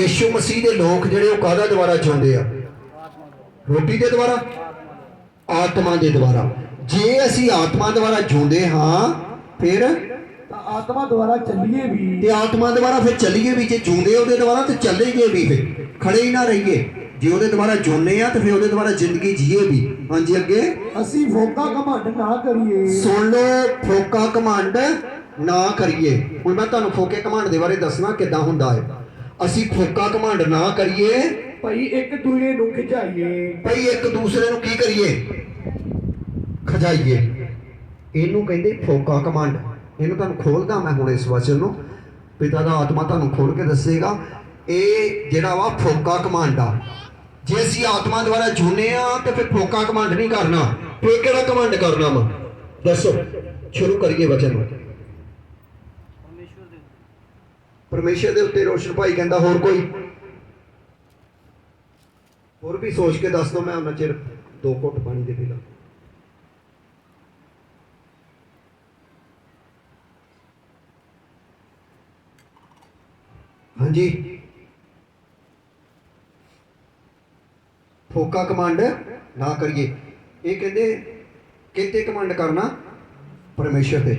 ਯਿਸੂ ਮਸੀਹ ਦੇ ਲੋਕ ਜਿਹੜੇ ਉਹ ਕਾਹਦਾ ਦੁਆਰਾ ਜਿਉਂਦੇ ਆ? ਰੋਟੀ ਦੇ ਦੁਆਰਾ? ਆਤਮਾ ਦੇ ਦੁਆਰਾ। ਜੇ ਅਸੀਂ ਆਤਮਾ ਦੁਆਰਾ ਜਿਉਂਦੇ ਹਾਂ ਫਿਰ ਆਤਮਾ ਦੁਆਰਾ ਚੱਲੀਏ ਵੀ। ਤੇ ਆਤਮਾ ਦੁਆਰਾ ਫਿਰ ਚੱਲੀਏ ਵੀ। ਜੇ ਜਿਉਂਦੇ ਉਹਦੇ ਦੁਆਰਾ ਤੇ ਚੱਲੇਗੇ ਵੀ ਫਿਰ। ਖੜੇ ਹੀ ਨਾ ਰਹੀਏ। ਜੇ ਉਹਦੇ ਦੁਆਰਾ ਜਿਉਂਦੇ ਆ ਤੇ ਫਿਰ ਉਹਦੇ ਦੁਆਰਾ ਜ਼ਿੰਦਗੀ ਜੀਏ ਵੀ। ਹਾਂਜੀ ਅੱਗੇ? ਅਸੀਂ ਫੋਕਾ ਘਮੰਡ ਨਾ ਕਰੀਏ। ਸੁਣ ਲਓ ਫੋਕਾ ਕਮਾਂਡ ਨਾ ਕਰੀਏ। ਹੁਣ ਮੈਂ ਤੁਹਾਨੂੰ ਫੋਕੇ ਕਮਾਂਡ ਦੇ ਬਾਰੇ ਦੱਸਣਾ ਕਿੱਦਾਂ ਹੁੰਦਾ ਹੈ। ਅਸੀਂ ਫੋਕਾ ਕਮਾਂਡ ਨਾ ਕਰੀਏ। ਭਈ ਇੱਕ ਦੂਜੇ ਨੂੰ ਖਿਚਾਈਏ। ਭਈ ਇੱਕ ਦੂਸਰੇ ਨੂੰ ਕੀ ਕਰੀਏ? ਖਜਾਈਏ। ਇਹਨੂੰ ਕਹਿੰਦੇ ਫੋਕਾ ਕਮਾਂਡ ਇਹਨੂੰ ਤੁਹਾਨੂੰ ਖੋਲਦਾ ਮੈਂ ਹੁਣ ਇਸ ਵਚਨ ਨੂੰ। ਪਿਤਾ ਦਾ ਆਤਮਾ ਤੁਹਾਨੂੰ ਖੋਲ ਕੇ ਦੱਸੇਗਾ। ਇਹ ਜਿਹੜਾ ਵਾ ਫੋਕਾ ਕਮਾਂਡ ਆ। ਜੇ ਅਸੀਂ ਆਤਮਾ ਦੁਆਰਾ ਜੁਨੇ ਆ ਤੇ ਫਿਰ ਫੋਕਾ ਕਮਾਂਡ ਨਹੀਂ ਕਰਨਾ। ਫਿਰ ਕਿਹੜਾ ਕਮਾਂਡ ਕਰਨਾ ਵਾ? ਦੱਸੋ। ਸ਼ੁਰੂ ਕਰੀਏ ਵਚਨ ਨੂੰ। ਪਰਮੇਸ਼ਰ ਦੇ ਉੱਤੇ ਰੋਸ਼ਨ ਭਾਈ ਕਹਿੰਦਾ, ਹੋਰ ਕੋਈ? ਹੋਰ ਵੀ ਸੋਚ ਕੇ ਦੱਸ ਦੋ, ਮੈਂ ਉਹਨਾਂ ਚਿਰ ਦੋ ਘੁੱਟ ਪਾਣੀ ਦੇ ਪੀ ਹਾਂਜੀ। ਫੋਕਾ ਕਮਾਂਡ ਨਾ ਕਰੀਏ। ਇਹ ਕਹਿੰਦੇ ਕਿਤੇ ਕਮਾਂਡ ਕਰਨਾ? ਪਰਮੇਸ਼ਰ ਤੇ।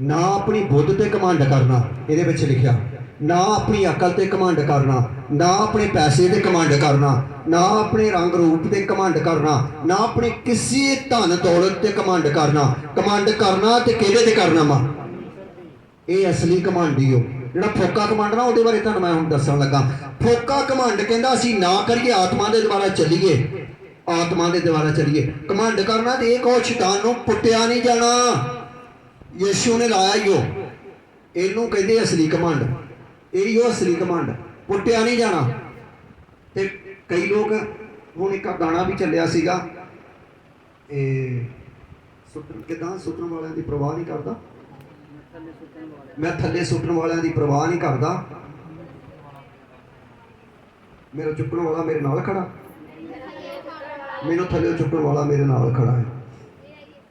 ਨਾ ਆਪਣੀ ਬੁੱਧ ਤੇ ਕਮਾਂਡ ਕਰਨਾ, ਇਹਦੇ ਵਿੱਚ ਲਿਖਿਆ। ਨਾ ਆਪਣੀ ਅਕਲ ਤੇ ਕਮਾਂਡ ਕਰਨਾ, ਨਾ ਆਪਣੇ ਪੈਸੇ ਤੇ ਕਮਾਂਡ ਕਰਨਾ, ਨਾ ਆਪਣੇ ਰੰਗ ਰੂਪ ਤੇ ਕਮਾਂਡ ਕਰਨਾ, ਨਾ ਆਪਣੇ ਕਿਸੇ ਧਨ ਦੌਲਤ ਤੇ ਕਮਾਂਡ ਕਰਨਾ। ਕਮਾਂਡ ਕਰਨਾ ਤੇ ਕਿਹਦੇ ਤੇ ਕਰਨਾ ਵਾ? ਇਹ ਅਸਲੀ ਕਮਾਂਡੀ ਹੋ ਜਿਹੜਾ ਫੋਕਾ ਕਮਾਂਡ ਨਾ, ਉਹਦੇ ਬਾਰੇ ਤੁਹਾਨੂੰ ਮੈਂ ਹੁਣ ਦੱਸਣ ਲੱਗਾ। ਫੋਕਾ ਕਮਾਂਡ ਕਹਿੰਦਾ ਅਸੀਂ ਨਾ ਕਰੀਏ, ਆਤਮਾ ਦੇ ਦੁਆਰਾ ਚੱਲੀਏ। ਆਤਮਾ ਦੇ ਦੁਆਰਾ ਚੱਲੀਏ। ਕਮਾਂਡ ਕਰਨਾ ਤੇ ਇਹ ਕਹੋ, ਸ਼ੈਤਾਨ ਨੂੰ ਪੁੱਟਿਆ ਨਹੀਂ ਜਾਣਾ। ਯਿਸੂ ਨੇ ਲਾਇਆ ਹੀ ਉਹ। ਇਹਨੂੰ ਕਹਿੰਦੇ ਅਸਲੀ ਕਮਾਂਡ। ਇਹੀ ਉਹ ਅਸਲੀ ਕਮਾਂਡ ਪੁੱਟਿਆ ਨਹੀਂ ਜਾਣਾ। ਤੇ ਕਈ ਲੋਕ ਹੁਣ ਇੱਕ ਗਾਣਾ ਵੀ ਚੱਲਿਆ ਸੀਗਾ। ਇਹ ਸੁੱਟਣ, ਕਿਦਾਂ? ਸੁੱਟਣ ਵਾਲਿਆਂ ਦੀ ਪਰਵਾਹ ਨਹੀਂ ਕਰਦਾ। ਮੈਂ ਥੱਲੇ ਸੁੱਟਣ ਵਾਲਿਆਂ ਦੀ ਪਰਵਾਹ ਨਹੀਂ ਕਰਦਾ। ਮੇਰਾ ਚੁੱਕਣ ਵਾਲਾ ਮੇਰੇ ਨਾਲ ਖੜਾ। ਮੈਨੂੰ ਥੱਲੇ ਚੁੱਕਣ ਵਾਲਾ ਮੇਰੇ ਨਾਲ ਖੜਾ ਹੈ।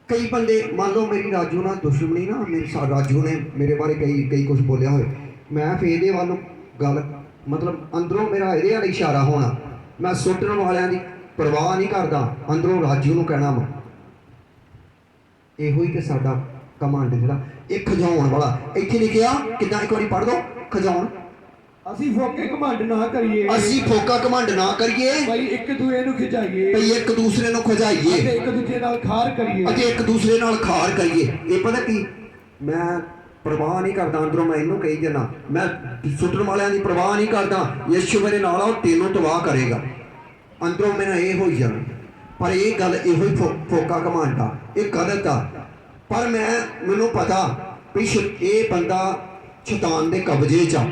ਕਈ ਬੰਦੇ, ਮੰਨ ਲਓ ਮੇਰੀ ਰਾਜੂ ਨਾਲ ਦੁਸ਼ਮਣੀ ਨਾ, ਮੇਰੀ ਸਾ, ਰਾਜੂ ਨੇ ਮੇਰੇ ਬਾਰੇ ਕਈ ਕਈ ਕੁਝ ਬੋਲਿਆ ਹੋਵੇ ਮੈਂ ਫੇਰ ਇਹਦੇ ਵੱਲ ਗੱਲ ਮਤਲਬ ਅੰਦਰੋਂ ਮੇਰਾ ਇਹਦੇ ਵੱਲ ਇਸ਼ਾਰਾ ਹੋਣਾ। ਮੈਂ ਸੁੱਟਣ ਵਾਲਿਆਂ ਦੀ ਪਰਵਾਹ ਨਹੀਂ ਕਰਦਾ ਅੰਦਰੋਂ ਰਾਜੂ ਨੂੰ ਕਹਿਣਾ ਵਾ। ਇਹੋ ਹੀ ਕਿ ਸਾਡਾ ਕਮਾਂਡ ਜਿਹੜਾ ਇਹ ਖਜਾਉਣ ਵਾਲਾ। ਇੱਥੇ ਲਿਖਿਆ ਕਿਦਾਂ ਇੱਕ ਵਾਰੀ ਪੜ੍ਹ ਦੋ ਖਜਾਉਣ ਅਸੀਂ ਫੋਕੇ ਘਮੰਡ ਨਾ ਕਰੀਏ। ਅਸੀਂ ਫੋਕਾ ਕਮਾਂਡ ਨਾ ਕਰੀਏ। ਭਈ ਇੱਕ ਦੂਜੇ ਨੂੰ ਖਿਚਾਈਏ ਭਈ ਇੱਕ ਦੂਸਰੇ ਨੂੰ ਖਜਾਈਏ ਅਤੇ ਇੱਕ ਦੂਜੇ ਨਾਲ ਖਾਰ ਕਰੀਏ। ਅਤੇ ਇੱਕ ਦੂਸਰੇ ਨਾਲ ਖਾਰ ਕਰੀਏ। ਇਹ ਪਤਾ ਕੀ? ਮੈਂ ਪਰਵਾਹ ਨਹੀਂ ਕਰਦਾ, ਅੰਦਰੋਂ ਮੈਂ ਇਹਨੂੰ ਕਹੀ ਜਨਾ ਮੈਂ ਸੁੱਟਣ ਵਾਲਿਆਂ ਦੀ ਪਰਵਾਹ ਨਹੀਂ ਕਰਦਾ, ਯਿਸੂ ਮੇਰੇ ਨਾਲ ਆ, ਉਹ ਤੈਨੂੰ ਤਬਾਹ ਕਰੇਗਾ। ਅੰਦਰੋਂ ਮੇਰਾ ਇਹ ਹੋਈ ਜਾਣਾ ਪਰ ਇਹ ਗੱਲ ਇਹੋ ਹੀ ਫੋ- ਫੋਕਾ ਕਮਾਂਡਾ ਇਹ ਗਲਤ ਆ ਪਰ ਮੈਂ, ਮੈਨੂੰ ਪਤਾ ਵੀ ਇਹ ਬੰਦਾ ਸ਼ੈਤਾਨ ਦੇ ਕਬਜ਼ੇ 'ਚ ਆ।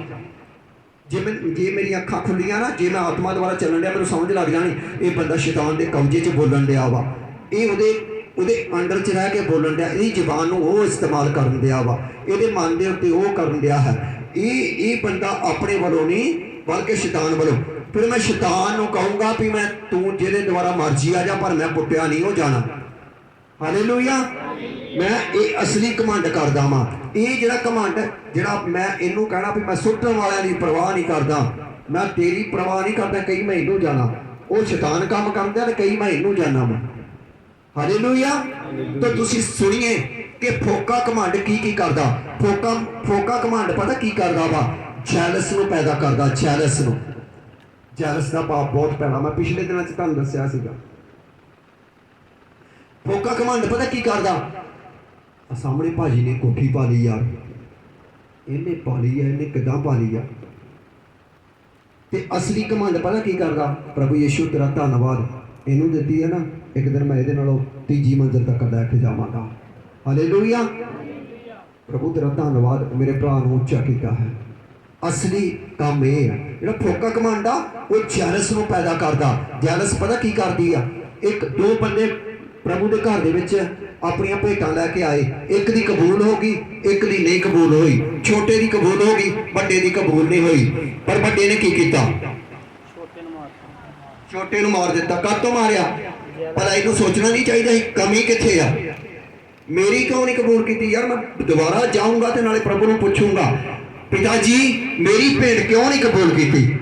ਜੇ ਮੈਂ, ਜੇ ਮੇਰੀਆਂ ਅੱਖਾਂ ਖੁੱਲੀਆਂ ਨਾ, ਜੇ ਮੈਂ ਆਤਮਾ ਦੁਆਰਾ ਚੱਲਣ ਡਿਆ, ਮੈਨੂੰ ਸਮਝ ਲੱਗ ਜਾਣੀ, ਇਹ ਬੰਦਾ ਸ਼ੈਤਾਨ ਦੇ ਕਬਜ਼ੇ 'ਚ ਬੋਲਣ ਡਿਆ ਵਾ। ਇਹ ਉਹਦੇ ਉਹਦੇ ਅੰਡਰ 'ਚ ਰਹਿ ਕੇ ਬੋਲਣ ਦਿਆ ਇਹਦੀ ਜ਼ੁਬਾਨ ਨੂੰ ਉਹ ਇਸਤੇਮਾਲ ਕਰਨ ਦਿਆ ਵਾ। ਇਹਦੇ ਮਨ ਦੇ ਉੱਤੇ ਉਹ ਕਰਨ ਦਿਆ ਹੈ। ਇਹ ਇਹ ਬੰਦਾ ਆਪਣੇ ਵੱਲੋਂ ਨਹੀਂ, ਬਲਕਿ ਸ਼ੈਤਾਨ ਵੱਲੋਂ। ਫਿਰ ਮੈਂ ਸ਼ੈਤਾਨ ਨੂੰ ਕਹੂੰਗਾ ਵੀ ਮੈਂ ਤੂੰ ਜਿਹਦੇ ਦੁਆਰਾ ਮਰਜ਼ੀ ਆ ਜਾ, ਪਰ ਮੈਂ ਪੁੱਟਿਆ ਨਹੀਂ ਹੋ ਜਾਣਾ। ਹਾਲੇਲੂਇਆ ਮੈਂ ਇਹ ਅਸਲੀ ਕਮਾਂਡ ਕਰਦਾ ਵਾਂ। ਇਹ ਜਿਹੜਾ ਕਮਾਂਡ ਜਿਹੜਾ ਮੈਂ ਇਹਨੂੰ ਕਹਿਣਾ ਵੀ ਮੈਂ ਸੁੱਟਣ ਵਾਲਿਆਂ ਦੀ ਪਰਵਾਹ ਨਹੀਂ ਕਰਦਾ। ਮੈਂ ਤੇਰੀ ਪਰਵਾਹ ਨਹੀਂ ਕਰਦਾ, ਕਈ ਮੈਂ ਇਹਨੂੰ ਜਾਣਾ। ਉਹ ਸ਼ੈਤਾਨ ਕੰਮ ਕਰਦਾ ਤੇ ਕਈ ਮੈਂ ਇਹਨੂੰ ਜਾਣਾ ਵਾਂ। ਹਾਲੇਲੂਇਆ ਤੇ ਤੁਸੀਂ ਸੁਣੀਏ ਕਿ ਫੋਕਾ ਕਮਾਂਡ ਕੀ ਕੀ ਕਰਦਾ? ਫੋਕਾ ਫੋਕਾ ਕਮਾਂਡ ਪਤਾ ਕੀ ਕਰਦਾ ਵਾ? ਜੈਲਸ ਨੂੰ ਪੈਦਾ ਕਰਦਾ ਜੈਲਸ ਨੂੰ। ਜੈਲਸ ਦਾ ਪਾਪ ਬਹੁਤ ਪੈਣਾ। ਮੈਂ ਪਿਛਲੇ ਦਿਨਾਂ 'ਚ ਤੁਹਾਨੂੰ ਦੱਸਿਆ ਸੀਗਾ। ਫੋਕਾ ਕਮਾਂਡ ਪਤਾ ਕੀ ਕਰਦਾ? ਆ ਸਾਹਮਣੇ ਭਾਜੀ ਨੇ ਕੋਠੀ ਪਾ ਲਈ ਯਾਰ। ਇਹਨੇ ਪਾ ਲਈ ਆ, ਇਹਨੇ ਕਿਦਾਂ ਪਾ ਲਈ ਆ? ਤੇ ਅਸਲੀ ਕਮਾਂਡ ਪਤਾ ਕੀ ਕਰਦਾ? ਪ੍ਰਭੂ ਯੀਸ਼ੂ ਤੇਰਾ ਧੰਨਵਾਦ। ਇਹਨੂੰ ਦਿੱਤੀ ਹੈ ਨਾ। ਇੱਕ ਦਿਨ ਮੈਂ ਇਹਦੇ ਨਾਲੋਂ ਤੀਜੀ ਮੰਜ਼ਿਲ ਤੱਕ ਲੈ ਕੇ ਜਾਵਾਂਗਾ। ਹਾਲੇਲੂਇਆ ਪ੍ਰਭੂ, ਤੇਰਾ ਧੰਨਵਾਦ ਮੇਰੇ ਭਰਾ ਨੂੰ ਉੱਚਾ ਕੀਤਾ ਹੈ। ਅਸਲੀ ਕੰਮ ਇਹ ਹੈ। ਜਿਹੜਾ ਫੋਕਾ ਕਮਾਂਡਾ, ਉਹ ਜੈਲਸ ਨੂੰ ਪੈਦਾ ਕਰਦਾ। ਜੈਲਸ ਪਤਾ ਕੀ ਕਰਦੀ ਆ? ਇੱਕ, ਦੋ ਬੰਦੇ ਪ੍ਰਭੂ ਦੇ ਘਰ ਦੇ ਵਿੱਚ ਆਪਣੀਆਂ ਭੇਟਾਂ ਲੈ ਕੇ ਆਏ। ਇੱਕ ਦੀ ਕਬੂਲ ਹੋ ਗਈ, ਇੱਕ ਦੀ ਨਹੀਂ ਕਬੂਲ ਹੋਈ। ਛੋਟੇ ਦੀ ਕਬੂਲ ਹੋ ਗਈ, ਵੱਡੇ ਦੀ ਕਬੂਲ ਨਹੀਂ ਹੋਈ। ਪਰ ਵੱਡੇ ਨੇ ਕੀ ਕੀਤਾ? ਛੋਟੇ ਨੂੰ ਮਾਰ ਦਿੱਤਾ। ਕਾਤੋਂ ਮਾਰਿਆ? ਪਰ ਇਹਨੂੰ ਸੋਚਣਾ ਨਹੀਂ ਚਾਹੀਦਾ ਸੀ ਕਮੀ ਕਿੱਥੇ ਆ। ਮੇਰੀ ਕਿਉਂ ਨਹੀਂ ਕਬੂਲ ਕੀਤੀ, ਯਾਰ ਮੈਂ ਦੁਬਾਰਾ ਜਾਊਂਗਾ ਤੇ ਨਾਲੇ ਪ੍ਰਭੂ ਨੂੰ ਪੁੱਛੂੰਗਾ। ਪਿਤਾ ਜੀ, ਮੇਰੀ ਭੇਟ ਕਿਉਂ ਨਹੀਂ ਕਬੂਲ ਕੀਤੀ?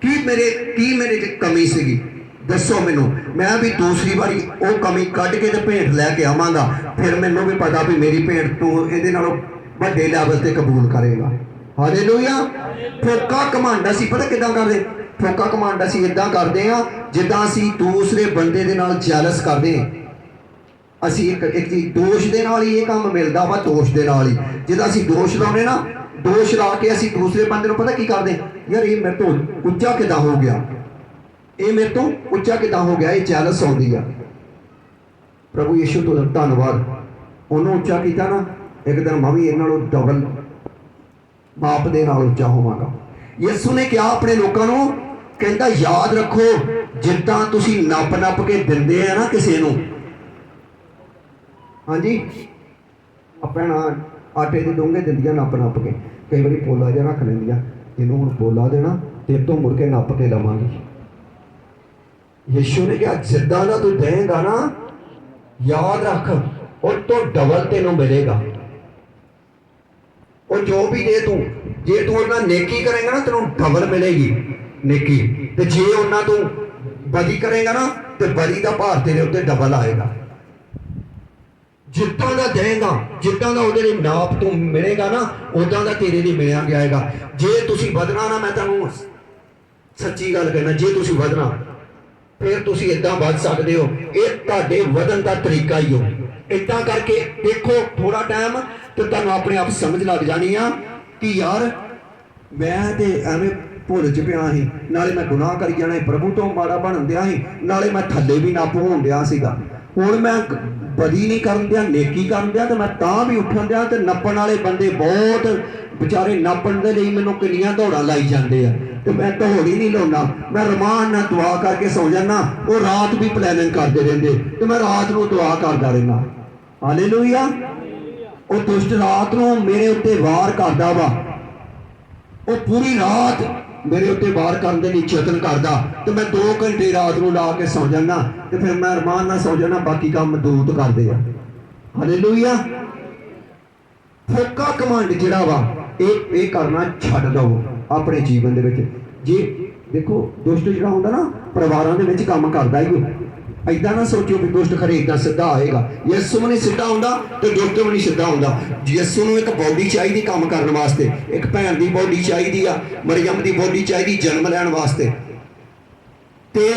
ਕੀ ਮੇਰੇ ਕੀ ਮੇਰੇ 'ਚ ਕਮੀ ਸੀਗੀ? ਦੱਸੋ ਮੈਨੂੰ। ਮੈਂ ਵੀ ਦੂਸਰੀ ਵਾਰੀ ਉਹ ਕਮੀ ਕੱਢ ਕੇ ਤੇ ਭੇਟ ਲੈ ਕੇ ਆਵਾਂਗਾ। ਫਿਰ ਮੈਨੂੰ ਵੀ ਪਤਾ ਵੀ ਮੇਰੀ ਭੇਟ ਤੂੰ ਇਹਦੇ ਨਾਲੋਂ ਵੱਡੇ ਲੈਵਲ ਤੇ ਕਬੂਲ ਕਰੇਗਾ। ਹਾਲੇਲੂਇਆ ਫੋਕਾ ਕਮਾਂਡ ਸੀ, ਪਤਾ ਕਿਦਾਂ ਕਰਦੇ? ਫੋਕਾ ਕਮਾਂਡ ਅਸੀਂ ਇਦਾਂ ਕਰਦੇ ਆ ਜਿੱਦਾਂ ਅਸੀਂ ਦੂਸਰੇ ਬੰਦੇ ਦੇ ਨਾਲ ਜੈਲਸ ਕਰਦੇ ਹਾਂ। ਅਸੀਂ ਇੱਕ ਇੱਕ ਦੋਸ਼ ਦੇ ਨਾਲ ਹੀ ਇਹ ਕੰਮ ਮਿਲਦਾ ਵਾ, ਦੋਸ਼ ਦੇ ਨਾਲ ਹੀ। ਜਿੱਦਾਂ ਅਸੀਂ ਦੋਸ਼ ਲਾਉਨੇ ਨਾ, ਦੋਸ਼ ਲਾ ਕੇ ਅਸੀਂ ਦੂਸਰੇ ਬੰਦੇ ਨੂੰ ਪਤਾ ਕੀ ਕਰਦੇ? ਯਾਰ ਇਹ ਮੇਰੇ ਤੋਂ ਉੱਚਾ ਕਿਦਾਂ ਹੋ ਗਿਆ? ਇਹ ਮੇਰੇ ਤੋਂ ਉੱਚਾ ਕਿਦਾਂ ਹੋ ਗਿਆ? ਇਹ ਜੈਲਸ ਆਉਂਦੀ ਆ। ਪ੍ਰਭੂ ਯਿਸੂ ਤੋਂ ਧੰਨਵਾਦ। ਉਹਨੂੰ ਉੱਚਾ ਕੀਤਾ ਨਾ, ਇੱਕ ਦਿਨ ਮੈਂ ਵੀ ਇਹਨਾਂ ਨੂੰ ਡਬਲ ਮਾਪ ਦੇ ਨਾਲ ਉੱਚਾ ਹੋਵਾਂਗਾ। ਯਿਸੂ ਨੇ ਕਿਹਾ ਆਪਣੇ ਲੋਕਾਂ ਨੂੰ ਕਹਿੰਦਾ, ਯਾਦ ਰੱਖੋ ਜਿੱਦਾਂ ਤੁਸੀਂ ਨੱਪ ਨੱਪ ਕੇ ਦਿੰਦੇ ਆ ਨਾ ਕਿਸੇ ਨੂੰ। ਹਾਂਜੀ? ਆਪਣਾ ਆਟੇ ਦੇ ਡੋਂਗੇ ਦਿੰਦੀਆਂ ਨੱਪ ਨੱਪ ਕੇ। ਕਈ ਵਾਰੀ ਪੋਲਾ ਜਿਹਾ ਰੱਖ ਲੈਂਦੀਆਂ ਇਹਨੂੰ ਹੁਣ ਪੋਲਾ ਦੇਣਾ ਤੇ ਤੋਂ ਮੁੜ ਕੇ ਨੱਪ ਕੇ ਲਵਾਂਗੀ। ਯਿਸੂ ਨੇ ਕਿਹਾ, ਜਿੱਦਾਂ ਦਾ ਤੂੰ ਦੇਂਗਾ ਨਾ, ਯਾਦ ਰੱਖ, ਉਹ ਤੋਂ ਡਬਲ ਤੈਨੂੰ ਮਿਲੇਗਾ। ਉਹ ਜੋ ਵੀ ਦੇ ਤੂੰ, ਜੇ ਤੂੰ ਉਹਨਾਂ ਨੇਕੀ ਕਰੇਗਾ ਨਾ, ਤੈਨੂੰ ਡਬਲ ਮਿਲੇਗੀ। ਨੇਕੀ। ਤੇ ਜੇ ਉਹਨਾਂ ਤੋਂ ਬਦੀ ਕਰੇਗਾ ਨਾ, ਤੇ ਬਰੀ ਦਾ ਭਾਰ ਤੇਰੇ ਉੱਤੇ ਡਬਲ ਆਏਗਾ। ਜਿੱਦਾਂ ਦਾ ਦੇਗਾ ਜਿੱਦਾਂ ਦਾ ਉਹਦੇ ਲਈ ਨਾਪ ਤੋਂ ਮਿਲੇਗਾ ਨਾ ਉਦਾਂ ਦਾ ਤੇਰੇ ਲਈ ਮਿਲਿਆ ਜਾਏਗਾ ਜੇ ਤੁਸੀਂ ਵਧਣਾ ਨਾ, ਮੈਂ ਤੁਹਾਨੂੰ ਸੱਚੀ ਗੱਲ ਕਹਿਣਾ ਜੇ ਤੁਸੀਂ ਵਧਣਾ, ਫਿਰ ਤੁਸੀਂ ਇਦਾਂ ਵੱਧ ਸਕਦੇ ਹੋ। ਇਹ ਤੁਹਾਡੇ ਵਧਣ ਦਾ ਤਰੀਕਾ ਹੀ ਹੋ। ਇਦਾਂ ਕਰਕੇ ਦੇਖੋ ਥੋੜਾ ਟਾਈਮ ਤੇ ਤੁਹਾਨੂੰ ਆਪਣੇ ਆਪ ਸਮਝ ਲੱਗ ਜਾਣੀ ਆ ਕਿ ਯਾਰ, ਮੈਂ ਤੇ ਐਵੇਂ ਭੁੱਲ ਚ ਪਿਆ ਸੀ। ਨਾਲੇ ਮੈਂ ਗੁਨਾਹ ਕਰੀ ਜਾਣਾ ਸੀ, ਪ੍ਰਭੂ ਤੋਂ ਮਾੜਾ ਬਣਨ ਦਿਆ ਸੀ। ਨਾਲੇ ਮੈਂ ਥੱਲੇ ਵੀ ਨੱਪ ਹੋਣ ਦਿਆ ਸੀਗਾ। ਹੁਣ ਮੈਂ ਬਦੀ ਨਹੀਂ ਕਰਨ ਦਿਆ ਨੇਕੀ ਕਰਨ ਦਿਆ ਤੇ ਮੈਂ ਤਾਂ ਵੀ ਉੱਠਣ ਦਿਆ ਤੇ ਨੱਪਣ ਵਾਲੇ ਬੰਦੇ ਬਹੁਤ ਵਿਚਾਰੇ ਨੱਪਣ ਦੇ ਲਈ ਮੈਨੂੰ ਕਿੰਨੀਆਂ ਦੌੜਾਂ ਲਾਈ ਜਾਂਦੇ ਆ। ਤੇ ਮੈਂ ਦੌੜੀ ਨਹੀਂ ਲਾਉਣਾ ਮੈਂ ਰਮਾਨ ਨਾਲ ਦੁਆ ਕਰਕੇ ਸੌ ਜਾਣਾ ਉਹ ਰਾਤ ਵੀ ਪਲੈਨਿੰਗ ਕਰਦੇ ਰਹਿੰਦੇ। ਤੇ ਮੈਂ ਰਾਤ ਨੂੰ ਦੁਆ ਕਰਦਾ ਰਹਿਣਾ ਹਾਲੇਲੂਇਆ ਉਹ ਦੁਸ਼ਟ ਰਾਤ ਨੂੰ ਮੇਰੇ ਉੱਤੇ ਵਾਰ ਕਰਦਾ ਵਾ। ਉਹ ਪੂਰੀ ਰਾਤ ਮੇਰੇ ਉੱਤੇ ਵਾਰ ਕਰਨ ਦੇ ਲਈ ਯਤਨ ਕਰਦਾ, ਤੇ ਮੈਂ 2 ਘੰਟੇ ਰਾਤ ਨੂੰ ਲਾ ਕੇ ਸੌ ਜਾਣਾ ਤੇ ਫਿਰ ਮੈਂ ਅਰਮਾਨ ਨਾਲ ਸੌ ਜਾਣਾ ਬਾਕੀ ਕੰਮ ਦੂਤ ਕਰਦੇ ਆ। ਹਾਲੇਲੂਇਆ ਫੋਕਾ ਕਮਾਂਡ ਜਿਹੜਾ ਵਾ, ਇਹ ਇਹ ਕਰਨਾ ਛੱਡ ਦਿਓ ਆਪਣੇ ਜੀਵਨ ਦੇ ਵਿੱਚ। ਜੇ ਦੇਖੋ, ਦੁਸ਼ਟ ਜਿਹੜਾ ਹੁੰਦਾ ਨਾ, ਪਰਿਵਾਰਾਂ ਦੇ ਵਿੱਚ ਕੰਮ ਕਰਦਾ ਹੀ ਐਦਾਂ ਨਾ ਸੋਚਿਓ ਵੀ ਦੁਸ਼ਟ ਖਰੇ ਇਦਾਂ ਸਿੱਧਾ ਆਏਗਾ। ਯਿਸੂ ਨਹੀਂ ਸਿੱਧਾ ਹੁੰਦਾ ਤੇ ਦੁਸ਼ਟ ਵੀ ਨਹੀਂ ਸਿੱਧਾ ਹੁੰਦਾ। ਯਿਸੂ ਨੂੰ ਇੱਕ ਬੋਡੀ ਚਾਹੀਦੀ ਕੰਮ ਕਰਨ ਵਾਸਤੇ। ਇੱਕ ਭੈਣ ਦੀ ਬੋਡੀ ਚਾਹੀਦੀ ਆ, ਮਰੀਮ ਦੀ ਬੋਡੀ ਚਾਹੀਦੀ ਜਨਮ ਲੈਣ ਵਾਸਤੇ। ਤੇ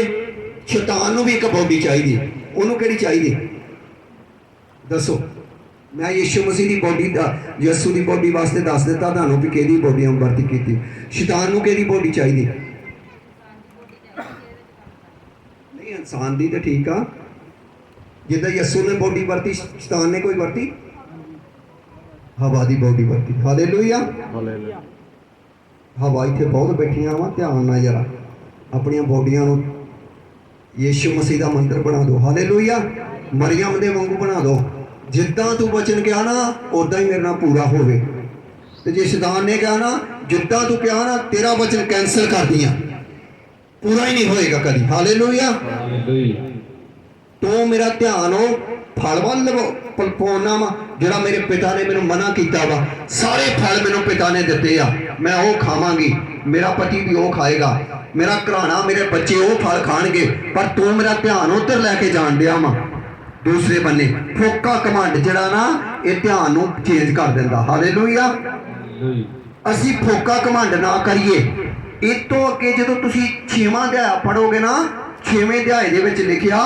ਸ਼ੈਤਾਨ ਨੂੰ ਵੀ ਇੱਕ ਬੋਡੀ ਚਾਹੀਦੀ। ਉਹਨੂੰ ਕਿਹੜੀ ਚਾਹੀਦੀ? ਦੱਸੋ। ਮੈਂ ਯਿਸੂ ਮਸੀਹ ਦੀ ਬੋਡੀ ਦਾ, ਯਿਸੂ ਦੀ ਬੋਡੀ ਵਾਸਤੇ ਦੱਸ ਦਿੱਤਾ, ਤੁਹਾਨੂੰ ਵੀ ਕਿਹਦੀ ਬੋਡੀ ਵਰਤੀ ਕੀਤੀ। ਸ਼ੈਤਾਨ ਨੂੰ ਕਿਹਦੀ ਬੋਡੀ ਚਾਹੀਦੀ? ਨਹੀਂ ਇਨਸਾਨ ਦੀ ਤਾਂ ਠੀਕ ਆ। ਜਿੱਦਾਂ ਯਿਸੂ ਨੇ ਬੋਡੀ ਵਰਤੀ ਸ਼ੈਤਾਨ ਨੇ ਕੋਈ ਵਰਤੀ? ਹਵਾ ਦੀ ਬੋਡੀ ਵਰਤੀ। ਹਾਲੇਲੂਇਆ। ਹਵਾ ਇੱਥੇ ਬਹੁਤ ਬੈਠੀਆਂ ਵਾ ਧਿਆਨ ਨਾਲ ਜਰਾ। ਆਪਣੀਆਂ ਬੋਡੀਆਂ ਨੂੰ ਯਿਸੂ ਮਸੀਹ ਦਾ ਮੰਦਰ ਬਣਾ ਦਿਓ। ਹਾਲੇਲੂਇਆ। ਮਰੀਮ ਦੇ ਵਾਂਗੂ ਬਣਾ ਦਿਓ। ਜਿੱਦਾਂ ਤੂੰ ਬਚਨ ਕਿਹਾ ਨਾ ਉਦਾਂ ਹੀ ਮੇਰੇ ਨਾਲ ਪੂਰਾ ਹੋਵੇ। ਤੇ ਜੇ ਸ਼ੈਤਾਨ ਨੇ ਕਿਹਾ ਨਾ ਜਿੱਦਾਂ ਤੂੰ ਕਿਹਾ ਨਾ ਤੇਰਾ ਬਚਨ ਕੈਨਸਲ ਕਰਦੀ ਆ ਪੂਰਾ ਹੀ ਨਹੀਂ ਹੋਏਗਾ ਕਦੀ ਹਾਲੇਲੂਇਆ ਤੂੰ ਮੇਰਾ ਧਿਆਨ ਉਹ ਫਲ ਵੱਲ ਪ- ਪਾਉਣਾ ਵਾ ਜਿਹੜਾ ਮੇਰੇ ਪਿਤਾ ਨੇ ਮੈਨੂੰ ਮਨਾ ਕੀਤਾ ਵਾ ਸਾਰੇ ਫਲ ਮੈਨੂੰ ਪਿਤਾ ਨੇ ਦਿੱਤੇ ਆ ਮੈਂ ਉਹ ਖਾਵਾਂਗੀ ਮੇਰਾ ਪਤੀ ਵੀ ਉਹ ਖਾਏਗਾ ਮੇਰਾ ਘਰਾਣਾ ਮੇਰੇ ਬੱਚੇ ਉਹ ਫਲ ਖਾਣਗੇ ਪਰ ਤੂੰ ਮੇਰਾ ਧਿਆਨ ਉੱਧਰ ਲੈ ਕੇ ਜਾਣ ਡਿਆ ਵਾ ਦੂਸਰੇ ਬੰਨੇ ਫੋਕਾ ਕਮਾਂਡ ਜਿਹੜਾ ਨਾ ਇਹ ਧਿਆਨ ਨੂੰ ਚੇਂਜ ਕਰ ਦਿੰਦਾ ਹਾਲੇਲੂਇਆ ਅਸੀਂ ਫੋਕਾ ਕਮਾਂਡ ਨਾ ਕਰੀਏ ਇਹ ਤੋਂ ਅੱਗੇ ਜਦੋਂ ਤੁਸੀਂ ਛੇਵਾਂ ਅਧਿਆਇ ਪੜੋਗੇ ਨਾ ਛੇਵੇਂ ਅਧਿਆਇ ਦੇ ਵਿੱਚ ਲਿਖਿਆ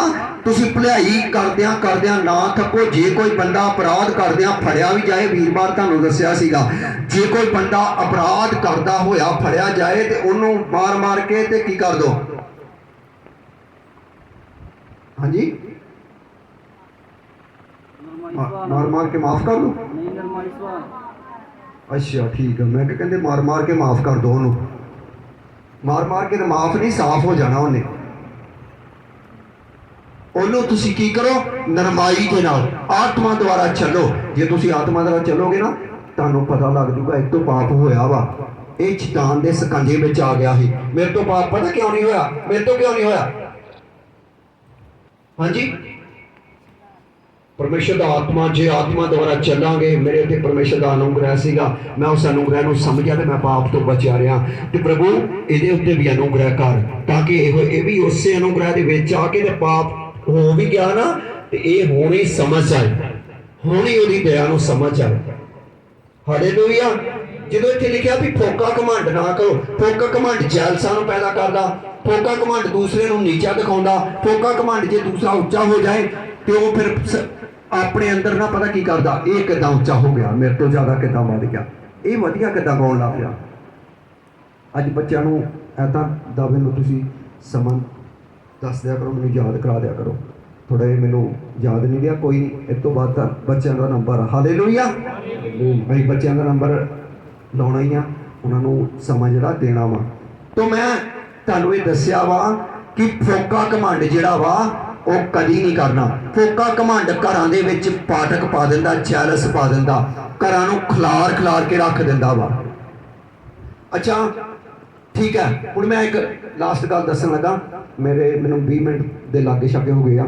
ਤੁਸੀਂ ਭਲਾਈ ਕਰਦਿਆਂ ਕਰਦਿਆਂ ਨਾ ਥੱਕੋ ਜੇ ਕੋਈ ਬੰਦਾ ਅਪਰਾਧ ਕਰਦਿਆਂ ਫੜਿਆ ਵੀ ਜਾਏ ਵੀਰਵਾਰ ਤੁਹਾਨੂੰ ਦੱਸਿਆ ਸੀਗਾ ਜੇ ਕੋਈ ਬੰਦਾ ਅਪਰਾਧ ਕਰਦਾ ਹੋਇਆ ਫੜਿਆ ਜਾਏ ਤੇ ਉਹਨੂੰ ਮਾਰ-ਮਾਰ ਕੇ ਤੇ ਕੀ ਕਰ ਦੋ? ਹਾਂਜੀ? ਮਾਰ-ਮਾਰ ਕੇ ਮਾਫ ਕਰ ਦੋ? ਨਹੀਂ ਨਰਮਾਈ ਸਵਾਲ। ਅੱਛਾ ਠੀਕ ਹੈ ਮੈਂ ਕਿਹਾ ਕਹਿੰਦੇ ਮਾਰ ਮਾਰ ਕੇ ਮਾਫ ਕਰ ਦੋ ਉਹਨੂੰ। ਮਾਰ ਮਾਰ ਕੇ ਮਾਫ ਨਹੀਂ, ਸਾਫ਼ ਹੋ ਜਾਣਾ ਉਹਨੇ। ਉਹਨੂੰ ਤੁਸੀਂ ਕੀ ਕਰੋ? ਨਰਮਾਈ ਦੇ ਨਾਲ, ਆਤਮਾ ਦੁਆਰਾ ਚੱਲੋ। ਜੇ ਤੁਸੀਂ ਆਤਮਾ ਦੁਆਰਾ ਚੱਲੋਗੇ ਨਾ, ਤੁਹਾਨੂੰ ਪਤਾ ਲੱਗ ਜੂਗਾ, ਇੱਕ ਤੋਂ ਪਾਪ ਹੋਇਆ ਵਾ। ਇਹ ਸ਼ੈਤਾਨ ਦੇ ਸਕੰਜੇ ਵਿੱਚ ਆ ਗਿਆ ਸੀ। ਮੇਰੇ ਤੋਂ ਪਾਪ ਪਤਾ ਕਿਉਂ ਨਹੀਂ ਹੋਇਆ? ਮੇਰੇ ਤੋਂ ਕਿਉਂ ਨਹੀਂ ਹੋਇਆ? ਹਾਂਜੀ? ਪਰਮੇਸ਼ਰ ਦਾ ਆਤਮਾ, ਜੇ ਆਤਮਾ ਦੁਆਰਾ ਚੱਲਾਂਗੇ, ਮੇਰੇ ਉੱਤੇ ਪਰਮੇਸ਼ਰ ਦਾ ਅਨੁਗ੍ਰਹਿ ਸੀਗਾ, ਮੈਂ ਉਸ ਅਨੁਗ੍ਰਹਿ ਨੂੰ ਸਮਝਿਆ ਤੇ ਮੈਂ ਪਾਪ ਤੋਂ ਬਚਿਆ ਰਿਹਾ। ਤੇ ਪ੍ਰਭੂ, ਇਹਦੇ ਉੱਤੇ ਵੀ ਅਨੁਗ੍ਰਹਿ ਕਰ, ਤਾਂ ਕਿ ਇਹ ਇਹ ਵੀ ਉਸੇ ਅਨੁਗ੍ਰਹਿ ਦੇ ਵਿੱਚ ਆ ਕੇ ਤੇ ਪਾਪ ਹੋ ਵੀ ਗਿਆ ਨਾ, ਤੇ ਇਹ ਹੁਣੇ ਸਮਝ ਆਏ ਹੁਣੇ ਉਹਦੀ ਦਇਆ ਨੂੰ ਸਮਝ ਆਏ ਹਾਲੇਲੂਇਆ ਜਦੋਂ ਇੱਥੇ ਲਿਖਿਆ ਵੀ ਫੋਕਾ ਘਮੰਡ ਨਾ ਕਰੋ, ਫੋਕਾ ਘਮੰਡ ਜੈਲਸਾਂ ਨੂੰ ਪੈਦਾ ਕਰਦਾ, ਫੋਕਾ ਘਮੰਡ ਦੂਸਰੇ ਨੂੰ ਨੀਚਾ ਦਿਖਾਉਂਦਾ, ਫੋਕਾ ਘਮੰਡ ਜੇ ਦੂਸਰਾ ਉੱਚਾ ਹੋ ਜਾਏ, ਤੇ ਉਹ ਫਿਰ ਆਪਣੇ ਅੰਦਰ ਨਾ ਪਤਾ ਕੀ ਕਰਦਾ? ਇਹ ਕਿਦਾਂ ਉੱਚਾ ਹੋ ਗਿਆ, ਮੇਰੇ ਤੋਂ ਜ਼ਿਆਦਾ ਕਿਦਾਂ ਵੱਧ ਗਿਆ। ਇਹ ਵਧੀਆ ਕਿਦਾਂ ਗਾਉਣ ਲੱਗ ਪਿਆ? ਅੱਜ ਬੱਚਿਆਂ ਨੂੰ ਐਦਾਂ ਦਾਵੇ ਨੂੰ ਤੁਸੀਂ ਸਮਾਂ ਦੱਸ ਦਿਆ ਕਰੋ, ਮੈਨੂੰ ਯਾਦ ਕਰਾ ਦਿਆ ਕਰੋ। ਥੋੜਾ ਜਿਹਾ ਮੈਨੂੰ ਯਾਦ ਨਹੀਂ ਰਿਹਾ, ਕੋਈ ਨਹੀਂ। ਇਸ ਤੋਂ ਬਾਅਦ ਤਾਂ ਬੱਚਿਆਂ ਦਾ ਨੰਬਰ। ਹਾਲੇਲੂਇਆ! ਭਾਈ ਬੱਚਿਆਂ ਦਾ ਨੰਬਰ ਲਾਉਣਾ ਹੀ ਆ। ਉਹਨਾਂ ਨੂੰ ਸਮਾਂ ਜਿਹੜਾ ਦੇਣਾ ਵਾ। ਤੋਂ ਮੈਂ ਤੁਹਾਨੂੰ ਇਹ ਦੱਸਿਆ ਵਾ ਕਿ ਫੋਕਾ ਕਮਾਂਡ ਜਿਹੜਾ ਵਾ ਉਹ ਕਦੀ ਨਹੀਂ ਕਰਨਾ। ਫੋਕਾ ਕਮਾਂਡ ਘਰਾਂ ਦੇ ਵਿੱਚ ਪਾਟਕ ਪਾ ਦਿੰਦਾ ਚੈਲਸ ਪਾ ਦਿੰਦਾ। ਘਰਾਂ ਨੂੰ ਖਲਾਰ ਖਲਾਰ ਕੇ ਰੱਖ ਦਿੰਦਾ ਵਾ। ਅੱਛਾ, ਠੀਕ ਹੈ। ਹੁਣ ਮੈਂ ਇੱਕ ਲਾਸਟ ਗੱਲ ਦੱਸਣ ਲੱਗਾ। ਮੇਰੇ, ਮੈਨੂੰ 20 ਮਿੰਟ ਦੇ ਲਾਗੇ ਛਾਗੇ ਹੋ ਗਏ ਆ।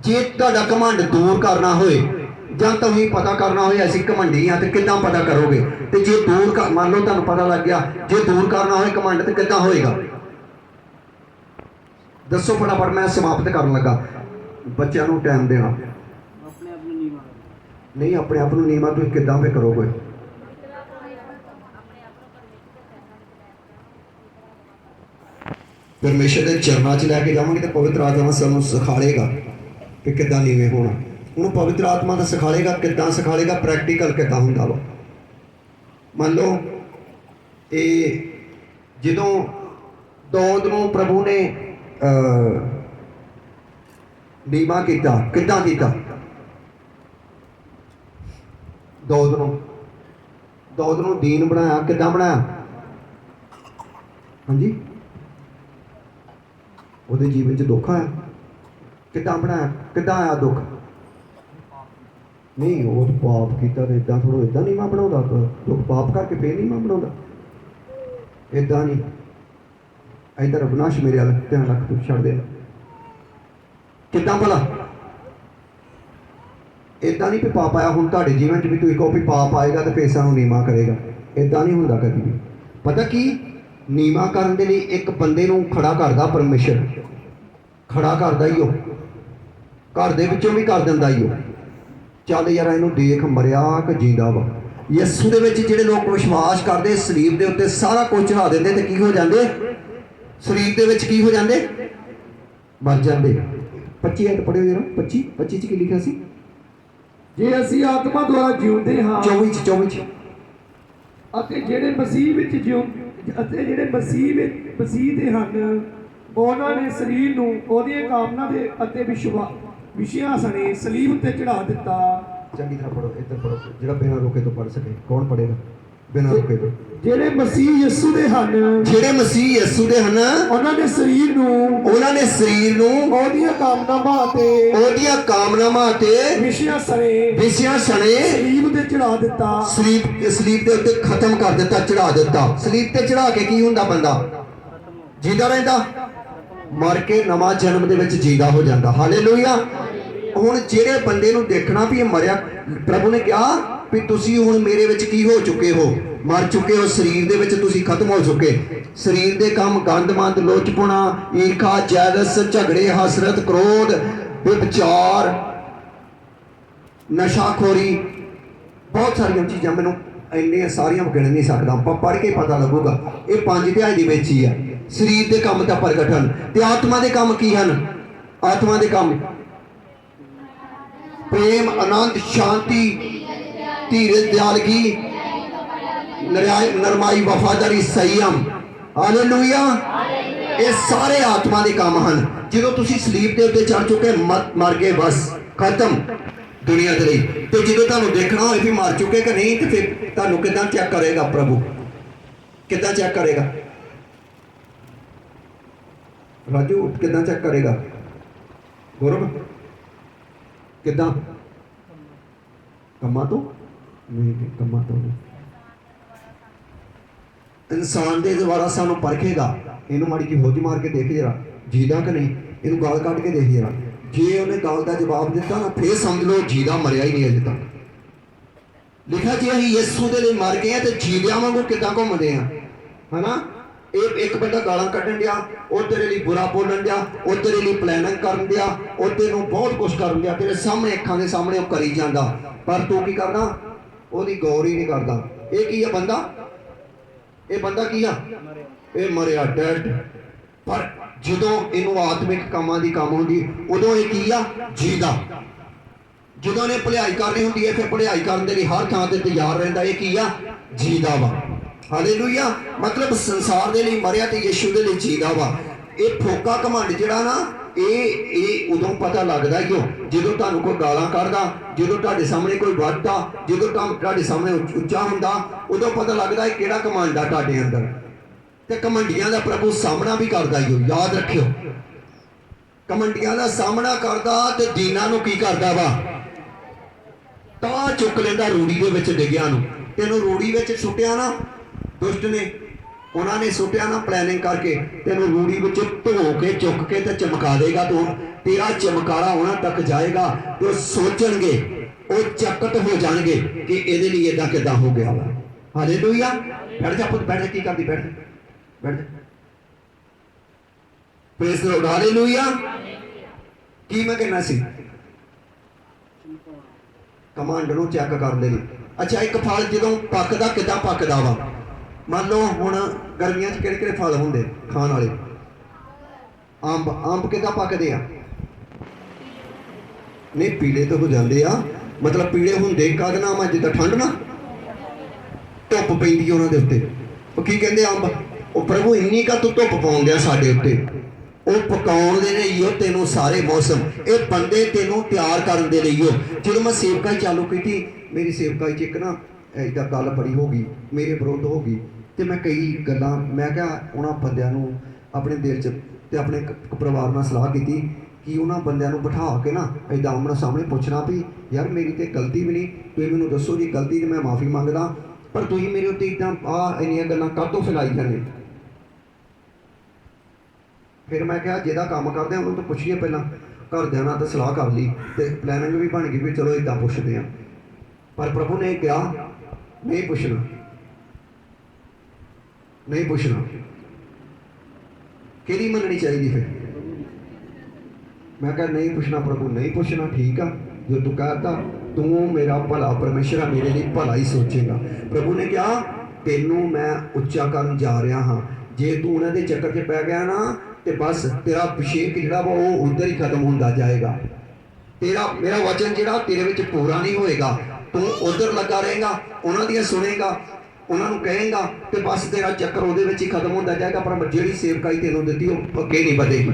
ਜੇ ਤੁਹਾਡਾ ਕਮਾਂਡ ਦੂਰ ਕਰਨਾ ਹੋਏ, ਜਾਂ ਤੁਸੀਂ ਪਤਾ ਕਰਨਾ ਹੋਏ ਅਸੀਂ ਕਮੰਡੀ ਆ, ਤੇ ਕਿੱਦਾਂ ਪਤਾ ਕਰੋਗੇ? ਤੇ ਜੇ ਦੂਰ ਕਰ ਮੰਨ ਲਓ ਤੁਹਾਨੂੰ ਪਤਾ ਲੱਗ ਗਿਆ, ਜੇ ਦੂਰ ਕਰਨਾ ਹੋਏ ਕਮਾਂਡ ਤੇ ਕਿੱਦਾਂ ਹੋਏਗਾ? ਦੱਸੋ ਫਟਾਫਟ, ਮੈਂ ਸਮਾਪਤ ਕਰਨ ਲੱਗਾ। ਬੱਚਿਆਂ ਨੂੰ ਟਾਈਮ ਦੇਣਾ। ਆਪਣੇ ਆਪ ਨੂੰ ਨੀਵਾਂ ਨਹੀਂ, ਆਪਣੇ ਆਪ ਨੂੰ ਨੀਮਾ ਤੁਸੀਂ ਕਿੱਦਾਂ ਫੇ ਕਰੋਗੇ? ਪਰਮੇਸ਼ਰ ਦੇ ਚਰਨਾਂ 'ਚ ਲੈ ਕੇ ਜਾਵਾਂਗੇ ਤਾਂ ਪਵਿੱਤਰ ਆਤਮਾ ਸਾਨੂੰ ਸਿਖਾਲੇਗਾ ਕਿ ਕਿੱਦਾਂ ਨੀਵੇਂ ਹੋਣਾ। ਉਹਨੂੰ ਪਵਿੱਤਰ ਆਤਮਾ ਦਾ ਸਿਖਾਲੇਗਾ, ਕਿੱਦਾਂ ਸਿਖਾਲੇਗਾ ਪ੍ਰੈਕਟੀਕਲ ਕਿੱਦਾਂ ਹੁੰਦਾ ਵਾ। ਮੰਨ ਲਓ, ਇਹ ਜਦੋਂ ਦੌਦ ਨੂੰ ਪ੍ਰਭੂ ਨੇ ਅ ਕੀਤਾ, ਕਿੱਦਾਂ ਕੀਤਾ? ਦੌਦ ਨੂੰ ਦੌਦ ਨੂੰ ਦੀਨ ਬਣਾਇਆ, ਕਿੱਦਾਂ ਬਣਾਇਆ? ਹਾਂਜੀ? ਉਹਦੇ ਜੀਵਨ 'ਚ ਦੁੱਖ ਆਇਆ। ਕਿੱਦਾਂ ਬਣਾਇਆ? ਕਿੱਦਾਂ ਆਇਆ ਦੁੱਖ? ਨਹੀਂ, ਉਹ ਪਾਪ ਕੀਤਾ ਤੇ ਇਦਾਂ ਥੋੜਾ ਇਦਾਂ ਨਹੀਂ ਮੈਂ ਬਣਾਉਂਦਾ, ਦੁੱਖ ਪਾਪ ਕਰਕੇ ਫੇਰ ਨਹੀਂ ਮੈਂ ਬਣਾਉਂਦਾ। ਇਦਾਂ ਨਹੀਂ। ਇਧਰ ਅਬਨਾਸ਼ ਮੇਰੇ ਵੱਲ ਧਿਆਨ ਰੱਖ ਤੂੰ ਛੱਡ ਦੇ ਕਿੱਦਾਂ ਭਲਾ? ਇਦਾਂ ਨਹੀਂ ਵੀ ਪਾਪ ਆਇਆ, ਹੁਣ ਤੁਹਾਡੇ ਜੀਵਨ 'ਚ ਵੀ ਤੁਸੀਂ ਕਹੋ ਵੀ ਪਾਪ ਆਏਗਾ ਤੇ ਫੇਰ ਸਾਨੂੰ ਨੀਮਾ ਕਰੇਗਾ। ਇਦਾਂ ਨਹੀਂ ਹੁੰਦਾ ਕਦੀ ਵੀ। ਪਤਾ ਕੀ? ਨੀਮਾ ਕਰਨ ਦੇ ਲਈ ਇੱਕ ਬੰਦੇ ਨੂੰ ਖੜਾ ਕਰਦਾ ਪਰਮੇਸ਼ਰ। ਖੜਾ ਕਰਦਾ ਹੀ ਉਹ। ਘਰ ਦੇ ਵਿੱਚੋਂ ਵੀ ਕਰ ਦਿੰਦਾ ਹੀ ਉਹ। ਚੱਲ ਯਾਰ, ਇਹਨੂੰ ਦੇਖ ਮਰਿਆ ਕਿ ਜਿੰਦਾ ਵਾ। ਯਿਸੂ ਦੇ ਵਿੱਚ ਜਿਹੜੇ ਲੋਕ ਵਿਸ਼ਵਾਸ ਕਰਦੇ, ਸਰੀਰ ਦੇ ਉੱਤੇ ਸਾਰਾ ਕੁਝ ਚੜਾ ਦਿੰਦੇ ਤੇ ਕੀ ਹੋ ਜਾਂਦੇ? ਸਰੀਰ ਦੇ ਵਿੱਚ ਕੀ ਹੋ ਜਾਂਦੇ? ਮਰ ਜਾਂਦੇ। 25 ਐਟ ਪੜਿਓ ਜਰਾ 25 25 ਚ ਕੀ ਲਿਖਿਆ ਸੀ? ਜੇ ਅਸੀਂ ਆਤਮਾ ਦੁਆਰਾ ਜਿਉਂਦੇ ਹਾਂ 24 ਚ 24 ਚ। ਅਤੇ ਜਿਹੜੇ ਮਸੀਹ ਵਿੱਚ ਜਿਉਂ ਅਤੇ ਜਿਹੜੇ ਮਸੀਹ ਵਿੱਚ ਮਸੀਹ ਦੇ ਹਨ ਉਹਨਾਂ ਨੇ ਸਰੀਰ ਨੂੰ ਉਹਦੀਆਂ ਕਾਮਨਾ ਦੇ ਅਤੇ ਵਿਸ਼ਵਾ ਵਿਸ਼ਿਆਂ ਸਣੇ ਸਲੀਬ ਤੇ ਚੜਾ ਦਿੱਤਾ। ਚੰਗੀ ਤਰ੍ਹਾਂ ਪੜੋ ਇੱਧਰ ਪੜੋ ਜਿਹੜਾ ਬਿਨਾਂ ਰੋਕੇ ਤੋਂ ਪੜ ਸਕੇ। ਕੌਣ ਪੜੇਗਾ ਬਿਨਾਂ ਰੋਕੇ ਤੋਂ। ਜਿਹੜੇ ਮਸੀਹ ਯਿਸੂ ਦੇ ਹਨ ਜਿਹੜੇ ਮਸੀਹ ਯਿਸੂ ਦੇ ਹਨ ਉਹਨਾਂ ਨੇ ਸਰੀਰ ਨੂੰ ਉਹਨਾਂ ਨੇ ਸਰੀਰ ਨੂੰ ਉਹਦੀਆਂ ਕਾਮਨਾਵਾਂ ਅਤੇ ਉਹਦੀਆਂ ਕਾਮਨਾਵਾਂ ਤੇ ਵਿਸ਼ਿਆਂ ਸਣੇ ਵਿਸ਼ਿਆਂ ਸਣੇ ਸਲੀਬ ਤੇ ਚੜਾ ਦਿੱਤਾ। ਸਲੀਪ ਸਲੀਪ ਦੇ ਉੱਤੇ ਖਤਮ ਕਰ ਦਿੱਤਾ ਚੜਾ ਦਿੱਤਾ। ਸਲੀਪ ਤੇ ਚੜਾ ਕੇ ਕੀ ਹੁੰਦਾ ਬੰਦਾ? ਜਿੰਦਾ ਰਹਿੰਦਾ। ਮਰ ਕੇ ਨਵਾਂ ਜਨਮ ਦੇ ਵਿੱਚ ਜੀਦਾ ਹੋ ਜਾਂਦਾ। ਹਾਲੇਲੂਇਆ ਹੁਣ ਜਿਹੜੇ ਬੰਦੇ ਨੂੰ ਦੇਖਣਾ ਵੀ ਇਹ ਮਰਿਆ ਪ੍ਰਭੂ ਨੇ ਕਿਹਾ ਵੀ ਤੁਸੀਂ ਹੁਣ ਮੇਰੇ ਵਿੱਚ ਕੀ ਹੋ ਚੁੱਕੇ ਹੋ? ਮਰ ਚੁੱਕੇ ਹੋ, ਸਰੀਰ ਦੇ ਵਿੱਚ ਤੁਸੀਂ ਖਤਮ ਹੋ ਚੁੱਕੇ। ਸਰੀਰ ਦੇ ਕੰਮ ਗੰਦਮੰਦ ਲੋਚਪੁਣਾ, ਈਰਖਾ, ਜੈਲਸ, ਝਗੜੇ, ਹਸਰਤ, ਕ੍ਰੋਧ ਵਿਚਾਰ ਨਸ਼ਾਖੋਰੀ, ਬਹੁਤ ਸਾਰੀਆਂ ਚੀਜ਼ਾਂ ਮੈਨੂੰ ਇੰਨੀਆਂ ਸਾਰੀਆਂ ਗਿਣ ਨਹੀਂ ਸਕਦਾ। ਆਪਾਂ ਪੜ੍ਹ ਕੇ ਪਤਾ ਲੱਗੂਗਾ, ਇਹ ਪੰਜ ਅਧਿਆਏ ਦੇ ਵਿੱਚ ਹੀ ਆ। ਸਰੀਰ ਦੇ ਕੰਮ ਤਾਂ ਪ੍ਰਗਟ ਹਨ ਤੇ ਆਤਮਾ ਦੇ ਕੰਮ ਕੀ ਹਨ? ਆਤਮਾ ਦੇ ਕੰਮ। ਪ੍ਰੇਮ, ਆਨੰਦ, ਸ਼ਾਂਤੀ ਧੀਰਜ ਦਿਆਲਗੀ ਨਰਮਾਈ ਵਫਾਦਾਰੀ ਸੰਯਮ। ਹਾਲੇਲੂਇਆ ਇਹ ਸਾਰੇ ਆਤਮਾ ਦੇ ਕੰਮ ਹਨ। ਜਦੋਂ ਤੁਸੀਂ ਸਲੀਪ ਦੇ ਉੱਤੇ ਚੜ ਚੁੱਕੇ, ਮਰ ਮਰ ਗਏ, ਬਸ। ਖਤਮ। ਦੁਨੀਆ ਦੇ ਲਈ। ਤੇ ਜਦੋਂ ਤੁਹਾਨੂੰ ਦੇਖਣਾ ਹੋਏ ਵੀ ਮਰ ਚੁੱਕੇ ਕਿ ਨਹੀਂ, ਤੇ ਫਿਰ ਤੁਹਾਨੂੰ ਕਿੱਦਾਂ ਚੈੱਕ ਕਰੇਗਾ ਪ੍ਰਭੂ? ਕਿੱਦਾਂ ਚੈੱਕ ਕਰੇਗਾ? ਰਾਜੂ, ਕਿੱਦਾਂ ਚੈੱਕ ਕਰੇਗਾ? ਗੌਰਵ, ਕਿੱਦਾਂ? ਕੰਮਾਂ ਤੋਂ? ਨਹੀਂ ਨਹੀਂ, ਕੰਮਾਂ ਤੋਂ ਇਨਸਾਨ ਦੇ ਦੁਆਰਾ ਸਾਨੂੰ ਪਰਖੇਗਾ ਇਹਨੂੰ ਮਾੜੀ ਜਿਹੀ ਹੋਜ ਮਾਰ ਕੇ ਦੇਖ ਜਰਾ ਜੀਦਾ ਕਿ ਨਹੀਂ ਇਹਨੂੰ ਗਾਲ ਕੱਢ ਕੇ ਦੇਖ ਜਰਾ। ਜੇ ਉਹਨੇ ਗੱਲ ਦਾ ਜਵਾਬ ਦਿੱਤਾ ਨਾ ਫੇਰ ਸਮਝ ਲਓ ਜੀਦਾ ਮਰਿਆ ਹੀ ਨਹੀਂ ਅਜੇ ਤੱਕ। ਲਿਖਿਆ ਜੇ ਅਸੀਂ ਯਿਸੂ ਦੇ ਲਈ ਮਰ ਗਏ ਆ ਤੇ ਜੀਵਿਆਂ ਵਾਂਗੂ ਕਿੱਦਾਂ ਘੁੰਮਦੇ ਆ ਹਨਾ? ਇਹ ਇੱਕ ਬੰਦਾ ਗਾਲਾਂ ਕੱਢਣ ਡਿਆ ਉਹ ਤੇਰੇ ਲਈ ਬੁਰਾ ਬੋਲਣ ਡਿਆ ਉਹ ਤੇਰੇ ਲਈ ਪਲੈਨਿੰਗ ਕਰਨ ਡਿਆ ਉਹ ਤੈਨੂੰ ਬਹੁਤ ਕੁਝ ਕਰਨ ਡਿਆ ਤੇਰੇ ਸਾਹਮਣੇ ਅੱਖਾਂ ਦੇ ਸਾਹਮਣੇ ਉਹ ਕਰੀ ਜਾਂਦਾ। ਪਰ ਤੂੰ ਕੀ ਕਰਦਾ? ਉਹਦੀ ਗੌਰ ਹੀ ਨਹੀਂ ਕਰਦਾ। ਇਹ ਕੀ ਆ ਬੰਦਾ? ਇਹ ਬੰਦਾ ਕੀ ਆ? ਇਹ ਮਰਿਆ ਡੈਡ ਪਰ ਜਦੋਂ ਇਹਨੂੰ ਆਤਮਿਕ ਕੰਮਾਂ ਦੀ ਕੰਮ ਹੁੰਦੀ, ਉਦੋਂ ਇਹ ਕੀ ਆ? ਜੀਦਾ। ਜਦੋਂ ਨੇ ਭਲਾਈ ਕਰਨੀ ਹੁੰਦੀ ਹੈ ਫਿਰ ਭਲਾਈ ਕਰਨ ਦੇ ਲਈ ਹਰ ਥਾਂ ਤੇ ਤਿਆਰ ਰਹਿੰਦਾ। ਇਹ ਕੀ ਆ? ਜੀਦਾ ਵਾ। ਹਾਲੇਲੂਇਆ ਮਤਲਬ ਸੰਸਾਰ ਦੇ ਲਈ ਮਰਿਆ ਤੇ ਯਿਸੂ ਦੇ ਲਈ ਜੀਦਾ ਵਾ। ਇਹ ਥੋਕਾ ਘਮੰਡ ਜਿਹੜਾ ਨਾ, ਇਹ ਇਹ ਉਦੋਂ ਪਤਾ ਲੱਗਦਾ ਈ ਓ ਜਦੋਂ ਤੁਹਾਨੂੰ ਕੋਈ ਗਾਲਾਂ ਕੱਢਦਾ, ਜਦੋਂ ਤੁਹਾਡੇ ਸਾਹਮਣੇ ਕੋਈ ਵੱਧਦਾ, ਜਦੋਂ ਤੁਹਾਨੂੰ ਤੁਹਾਡੇ ਸਾਹਮਣੇ ਉੱਚ- ਉੱਚਾ ਹੁੰਦਾ, ਉਦੋਂ ਪਤਾ ਲੱਗਦਾ ਇਹ ਕਿਹੜਾ ਘਮੰਡ ਆ ਤੁਹਾਡੇ ਅੰਦਰ। ਤੇ ਕਮੰਡੀਆਂ ਦਾ ਪ੍ਰਭੂ ਸਾਹਮਣਾ ਵੀ ਕਰਦਾ ਈ ਓ ਯਾਦ ਰੱਖਿਓ। ਕਮੰਡੀਆਂ ਦਾ ਸਾਹਮਣਾ ਕਰਦਾ ਤੇ ਦੀਨਾਂ ਨੂੰ ਕੀ ਕਰਦਾ ਵਾ? ਤਾਂ ਚੁੱਕ ਲੈਂਦਾ ਰੂੜੀ ਦੇ ਵਿੱਚ ਡਿੱਗਿਆ ਨੂੰ। ਤੈਨੂੰ ਰੂੜੀ ਵਿੱਚ ਸੁੱਟਿਆ ਨਾ, ਦੁਸ਼ਟ ਨੇ ਉਹਨਾਂ ਨੇ ਸੁੱਟਿਆ ਨਾ ਪਲੈਨਿੰਗ ਕਰਕੇ ਤੈਨੂੰ ਰੂੜੀ ਵਿੱਚ ਧੋ ਕੇ, ਚੁੱਕ ਕੇ ਤੇ ਚਮਕਾ ਦੇਗਾ ਤੂੰ। ਤੇਰਾ ਚਮਕਾਰਾ ਉਹਨਾਂ ਤੱਕ ਜਾਏਗਾ ਤੇ ਉਹ ਸੋਚਣਗੇ, ਉਹ ਚਕਤ ਹੋ ਜਾਣਗੇ ਕਿ ਇਹਦੇ ਲਈ ਇਦਾਂ ਕਿਦਾਂ ਹੋ ਗਿਆ ਵਾ। ਹਾਲੇਲੂਇਆ ਬੈਠ ਜਾ ਪੁੱਤ, ਬੈਠ ਜਾ, ਕੀ ਕਰਦੀ, ਬੈਠ ਬੈਠ ਜਾ। ਪ੍ਰੇਸ ਲੋਡ ਹਾਲੇਲੂਇਆ ਕੀ ਮੈਂ ਕਹਿਣਾ ਸੀ? ਕਮਾਂਡ ਨੂੰ ਚੈੱਕ ਕਰਦੇ ਨੇ ਅੱਛਾ, ਇੱਕ ਫਲ ਜਦੋਂ ਪੱਕਦਾ, ਕਿਦਾਂ ਪੱਕਦਾ ਵਾ? ਮੰਨ ਲਓ ਹੁਣ ਗਰਮੀਆਂ 'ਚ ਕਿਹੜੇ ਕਿਹੜੇ ਫਲ ਹੁੰਦੇ ਖਾਣ ਵਾਲੇ? ਅੰਬ ਅੰਬ ਕਿਦਾਂ ਪੱਕਦੇ ਆ? ਨਹੀਂ, ਪੀਲੇ ਤਾਂ ਹੋ ਜਾਂਦੇ ਆ। ਮਤਲਬ ਪੀਲੇ ਹੁੰਦੇ ਕਦ ਨਾ ਮਾ ਜਿੱਦਾਂ ਠੰਡ ਨਾ? ਧੁੱਪ ਪੈਂਦੀ ਉਹਨਾਂ ਦੇ ਉੱਤੇ। ਉਹ ਕੀ ਕਹਿੰਦੇ ਅੰਬ? ਉਹ ਪ੍ਰਭੂ ਇੰਨੀ ਕਾ ਤੂੰ ਧੁੱਪ ਪਾਉਂਦੇ ਆ ਸਾਡੇ ਉੱਤੇ। ਉਹ ਪਕਾਉਣ ਦੇ ਲਈ ਉਹ ਤੈਨੂੰ ਸਾਰੇ ਮੌਸਮ, ਇਹ ਬੰਦੇ ਤੈਨੂੰ ਤਿਆਰ ਕਰਨ ਦੇ ਲਈ ਉਹ। ਜਦੋਂ ਮੈਂ ਸੇਵਕਾਈ ਚਾਲੂ ਕੀਤੀ, ਮੇਰੀ ਸੇਵਕਾਈ ਚ ਇੱਕ ਨਾ ਏਦਾਂ ਗੱਲ ਬੜੀ ਹੋ ਗਈ, ਮੇਰੇ ਵਿਰੁੱਧ ਹੋ ਗਈ। ਤੇ ਮੈਂ ਕਈ ਗੱਲਾਂ, ਮੈਂ ਕਿਹਾ ਉਹਨਾਂ ਬੰਦਿਆਂ ਨੂੰ ਆਪਣੇ ਦਿਲ ਚ ਤੇ ਆਪਣੇ ਪਰਿਵਾਰ ਨਾਲ ਸਲਾਹ ਕੀਤੀ ਕਿ ਉਹਨਾਂ ਬੰਦਿਆਂ ਨੂੰ ਬਿਠਾ ਕੇ ਨਾ ਏਦਾਂ ਆਮਣੇ ਸਾਹਮਣੇ ਪੁੱਛਣਾ ਵੀ, ਯਾਰ ਮੇਰੀ ਤੇ ਗਲਤੀ ਵੀ ਨਹੀਂ, ਤੁਸੀਂ ਮੈਨੂੰ ਦੱਸੋ ਜੀ ਗਲਤੀ ਤੇ ਮੈਂ ਮਾਫੀ ਮੰਗਦਾ, ਪਰ ਤੁਸੀਂ ਮੇਰੇ ਉੱਤੇ ਇਦਾਂ ਆ, ਇੰਨੀਆਂ ਗੱਲਾਂ ਕਾਹਤੋਂ ਫੈਲਾਈ ਜਾਂਦੇ? ਫਿਰ ਮੈਂ ਕਿਹਾ ਜਿਹਦਾ ਕੰਮ ਕਰਦੇ ਆ, ਉਹਨੂੰ ਤਾਂ ਪੁੱਛੀਏ ਪਹਿਲਾਂ, ਘਰਦਿਆਂ ਨਾਲ ਤਾਂ ਸਲਾਹ ਕਰ ਲਈ ਤੇ ਪਲੈਨਿੰਗ ਵੀ ਬਣ ਗਈ ਵੀ ਚਲੋ ਇਦਾਂ ਪੁੱਛਦੇ ਆ। ਪਰ ਪ੍ਰਭੂ ਨੇ ਕਿਹਾ, ਨਹੀਂ ਪੁੱਛਣਾ। ਨਹੀਂ ਪੁੱਛਣਾ। ਕਿਹਦੀ ਮੰਨਣੀ ਚਾਹੀਦੀ ਫਿਰ? ਮੈਂ ਕਿਹਾ ਨਹੀਂ ਪੁੱਛਣਾ ਪ੍ਰਭੂ, ਨਹੀਂ ਪੁੱਛਣਾ, ਠੀਕ ਆ। ਜੋ ਤੂੰ ਕਹਤਾ, ਤੂੰ ਮੇਰਾ ਭਲਾ ਪਰਮੇਸ਼ਰ ਮੇਰੇ ਲਈ ਭਲਾ ਹੀ ਸੋਚੇਗਾ। ਪ੍ਰਭੂ ਨੇ ਕਿਹਾ, ਤੈਨੂੰ ਮੈਂ ਉੱਚਾ ਕਰਨ ਜਾ ਰਿਹਾ ਹਾਂ। ਜੇ ਤੂੰ ਉਹਨਾਂ ਦੇ ਚੱਕਰ 'ਚ ਪੈ ਗਿਆ ਨਾ, ਤੇ ਬਸ ਤੇਰਾ ਅਭਿਸ਼ੇਕ ਜਿਹੜਾ ਵਾ, ਉਹ ਉਧਰ ਹੀ ਖਤਮ ਹੁੰਦਾ ਜਾਏਗਾ। ਤੇਰਾ, ਮੇਰਾ ਵਚਨ ਜਿਹੜਾ ਤੇਰੇ ਵਿੱਚ ਪੂਰਾ ਨਹੀਂ ਹੋਏਗਾ। ਤੂੰ ਉਧਰ ਲੱਗਾ ਰਹੇਗਾ, ਉਹਨਾਂ ਦੀਆਂ ਸੁਣੇਗਾ। ਉਹਨਾਂ ਨੂੰ ਕਹੇਗਾ ਤੇ ਬਸ ਤੇਰਾ ਚੱਕਰ ਉਹਦੇ ਵਿੱਚ ਹੀ ਖਤਮ ਹੁੰਦਾ ਜਾਏਗਾ, ਪਰ ਜਿਹੜੀ ਸੇਵਕਾਈ ਤੈਨੂੰ ਦਿੱਤੀ ਉਹ ਅੱਗੇ ਨਹੀਂ ਵਧੇਗੀ।